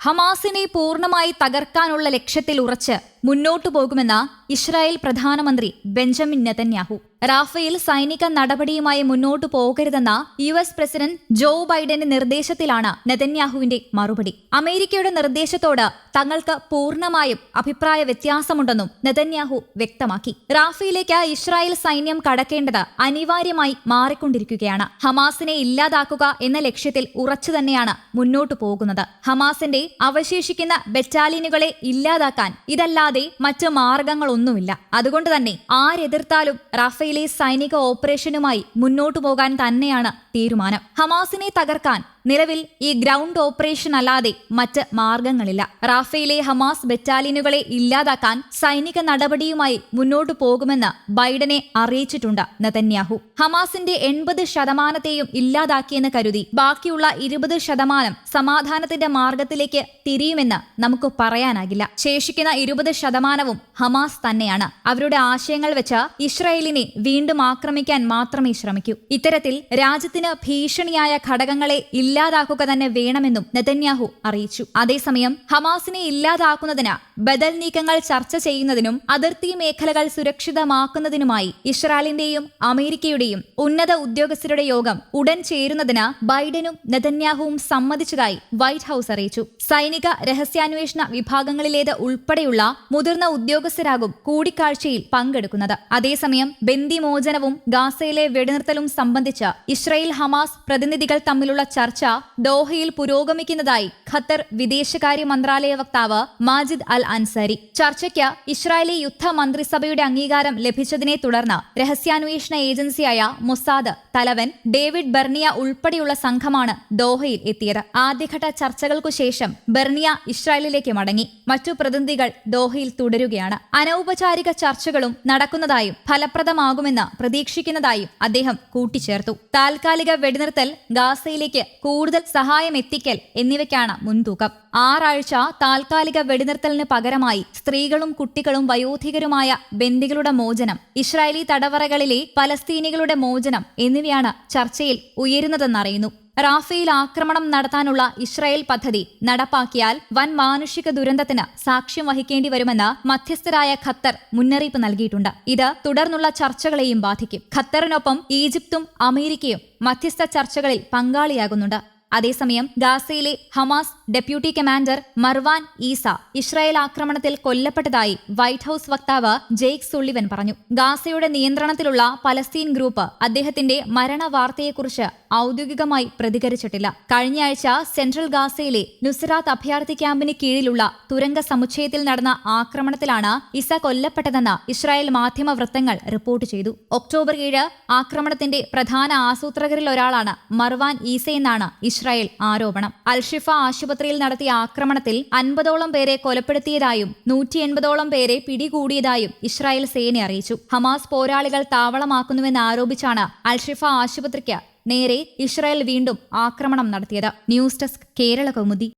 ഹമാസിനെ പൂർണമായി തകർക്കാനുള്ള ലക്ഷ്യത്തിൽ ഉറച്ച് മുന്നോട്ടു പോകുമെന്ന് ഇസ്രായേൽ പ്രധാനമന്ത്രി ബെഞ്ചമിൻ നെതന്യാഹു. റാഫയിൽ സൈനിക നടപടിയുമായി മുന്നോട്ടു പോകരുതെന്ന യു എസ് പ്രസിഡന്റ് ജോ ബൈഡന്റെ നിർദ്ദേശത്തിലാണ് നെതന്യാഹുവിന്റെ മറുപടി. അമേരിക്കയുടെ നിർദ്ദേശത്തോട് തങ്ങൾക്ക് പൂർണമായും അഭിപ്രായ വ്യത്യാസമുണ്ടെന്നും നെതന്യാഹു വ്യക്തമാക്കി. റാഫയിലേക്ക് ഇസ്രായേൽ സൈന്യം കടക്കേണ്ടത് അനിവാര്യമായി മാറിക്കൊണ്ടിരിക്കുകയാണ്. ഹമാസിനെ ഇല്ലാതാക്കുക എന്ന ലക്ഷ്യത്തിൽ ഉറച്ചു തന്നെയാണ് മുന്നോട്ടു പോകുന്നത്. ഹമാസിന്റെ അവശേഷിക്കുന്ന ബറ്റാലിയനുകളെ ഇല്ലാതാക്കാൻ ഇതല്ലാതെ മറ്റ് മാർഗങ്ങളൊന്നുമില്ല അതുകൊണ്ട് തന്നെ ആരെതിർത്താലും റാഫേലെ സൈനിക ഓപ്പറേഷനുമായി മുന്നോട്ടു പോകാൻ തന്നെയാണ് തീരുമാനം. ഹമാസിനെ തകർക്കാൻ നിലവിൽ ഈ ഗ്രൗണ്ട് ഓപ്പറേഷൻ അല്ലാതെ മറ്റ് മാർഗങ്ങളില്ല. റാഫയിലെ ഹമാസ് ബറ്റാലിയനുകളെ ഇല്ലാതാക്കാൻ സൈനിക നടപടിയുമായി മുന്നോട്ടു പോകുമെന്ന് ബൈഡനെ അറിയിച്ചിട്ടുണ്ട് നെതന്യാഹു. ഹമാസിന്റെ എൺപത് ശതമാനത്തെയും ഇല്ലാതാക്കിയെന്ന് കരുതി ബാക്കിയുള്ള ഇരുപത് ശതമാനം സമാധാനത്തിന്റെ മാർഗത്തിലേക്ക് തിരിയുമെന്ന് നമുക്ക് പറയാനാകില്ല. ശേഷിക്കുന്ന ഇരുപത് ശതമാനവും ഹമാസ് തന്നെയാണ്. അവരുടെ ആശയങ്ങൾ വെച്ച് ഇസ്രായേലിനെ വീണ്ടും ആക്രമിക്കാൻ മാത്രമേ ശ്രമിക്കൂ. ഇത്തരത്തിൽ രാജ്യത്തിന് ഭീഷണിയായ ഘടകങ്ങളെ ഇല്ലാതാക്കുക തന്നെ വേണമെന്നും നെതന്യാഹു അറിയിച്ചു. അതേസമയം ഹമാസിനെ ഇല്ലാതാക്കുന്നതിന് ബദൽ നീക്കങ്ങൾ ചർച്ച ചെയ്യുന്നതിനും അതിർത്തി മേഖലകൾ സുരക്ഷിതമാക്കുന്നതിനുമായി ഇസ്രായേലിന്റെയും അമേരിക്കയുടെയും ഉന്നത ഉദ്യോഗസ്ഥരുടെ യോഗം ഉടൻ ചേരുന്നതിന് ബൈഡനും നെതന്യാഹുവും സമ്മതിച്ചതായി വൈറ്റ് ഹൌസ് അറിയിച്ചു. സൈനിക രഹസ്യാന്വേഷണ വിഭാഗങ്ങളിലേത് ഉൾപ്പെടെയുള്ള മുതിർന്ന ഉദ്യോഗസ്ഥരാകും കൂടിക്കാഴ്ചയിൽ പങ്കെടുക്കുന്നത്. അതേസമയം ബന്ദിമോചനവും ഗാസയിലെ വെടിനിർത്തലും സംബന്ധിച്ച് ഇസ്രായേൽ ഹമാസ് പ്രതിനിധികൾ തമ്മിലുള്ള ചർച്ച ദോഹയിൽ പുരോഗമിക്കുന്നതായി ഖത്തർ വിദേശകാര്യ മന്ത്രാലയ വക്താവ് മാജിദ് അൽ അൻസാരി. ചർച്ചയ്ക്ക് ഇസ്രായേലി യുദ്ധ മന്ത്രിസഭയുടെ അംഗീകാരം ലഭിച്ചതിനെ തുടർന്ന് രഹസ്യാന്വേഷണ ഏജൻസിയായ മൊസാദ് തലവൻ ഡേവിഡ് ബെർണിയ ഉൾപ്പെടെയുള്ള സംഘമാണ് ദോഹയിൽ എത്തിയത്. ആദ്യഘട്ട ചർച്ചകൾക്കു ശേഷം ബെർണിയ ഇസ്രായേലിലേക്ക് മടങ്ങി. മറ്റു പ്രതിനിധികൾ ദോഹയിൽ തുടരുകയാണ്. അനൗപചാരിക ചർച്ചകളും നടക്കുന്നതായും ഫലപ്രദമാകുമെന്ന് പ്രതീക്ഷിക്കുന്നതായും അദ്ദേഹം കൂട്ടിച്ചേർത്തു. താൽക്കാലിക വെടിനിർത്തൽ ഗാസയിലേക്ക് കൂടുതൽ സഹായം എത്തിക്കൽ എന്നിവയ്ക്കാണ് മുൻതൂക്കം. ആറാഴ്ച താൽക്കാലിക വെടിനിർത്തലിന് പകരമായി സ്ത്രീകളും കുട്ടികളും വയോധികരുമായ ബന്ദികളുടെ മോചനം ഇസ്രായേലി തടവറകളിലെ പലസ്തീനികളുടെ മോചനം എന്നിവയാണ് ചർച്ചയിൽ ഉയരുന്നതെന്നറിയുന്നു. റാഫേൽ ആക്രമണം നടത്താനുള്ള ഇസ്രായേൽ പദ്ധതി നടപ്പാക്കിയാൽ വൻ മാനുഷിക ദുരന്തത്തിന് സാക്ഷ്യം വഹിക്കേണ്ടി വരുമെന്ന് മധ്യസ്ഥരായ ഖത്തർ മുന്നറിയിപ്പ് നൽകിയിട്ടുണ്ട്. ഇത് തുടർന്നുള്ള ചർച്ചകളെയും ബാധിക്കും. ഖത്തറിനൊപ്പം ഈജിപ്തും അമേരിക്കയും മധ്യസ്ഥ ചർച്ചകളിൽ പങ്കാളിയാകുന്നുണ്ട്. അതേസമയം ഗാസയിലെ Hamas deputy commander Marwan Issa Israel ആക്രമണത്തിൽ കൊല്ലപ്പെട്ടതായി വൈറ്റ് ഹൌസ് വക്താവ് ജെയ്ക് സുള്ളിവൻ പറഞ്ഞു. ഗാസയുടെ നിയന്ത്രണത്തിലുള്ള പലസ്തീൻ ഗ്രൂപ്പ് അദ്ദേഹത്തിന്റെ മരണ വാർത്തയെക്കുറിച്ച് ഔദ്യോഗികമായി പ്രതികരിച്ചിട്ടില്ല. കഴിഞ്ഞയാഴ്ച സെൻട്രൽ ഗാസയിലെ നുസ്രാത്ത് അഭയാർത്ഥി ക്യാമ്പിന് കീഴിലുള്ള തുരങ്ക സമുച്ചയത്തിൽ നടന്ന ആക്രമണത്തിലാണ് ഇസ കൊല്ലപ്പെട്ടതെന്ന് ഇസ്രായേൽ മാധ്യമ വൃത്തങ്ങൾ റിപ്പോർട്ട് ചെയ്തു. ഒക്ടോബർ ഏഴ് ആക്രമണത്തിന്റെ പ്രധാന ആസൂത്രകരിൽ ഒരാളാണ് മർവാൻ ഈസയെന്നാണ് ഇസ്രായേൽ ആരോപണം. അൽഷിഫ ആശുപത്രിയിൽ നടത്തിയ ആക്രമണത്തിൽ അൻപതോളം പേരെ കൊലപ്പെടുത്തിയതായും നൂറ്റി എൺപതോളം പേരെ പിടികൂടിയതായും ഇസ്രായേൽ സേന അറിയിച്ചു. ഹമാസ് പോരാളികൾ താവളമാക്കുന്നുവെന്ന് ആരോപിച്ചാണ് അൽഷിഫ ആശുപത്രിക്ക് നേരെ ഇസ്രായേൽ വീണ്ടും ആക്രമണം നടത്തിയത്. News desk Kerala Kaumudi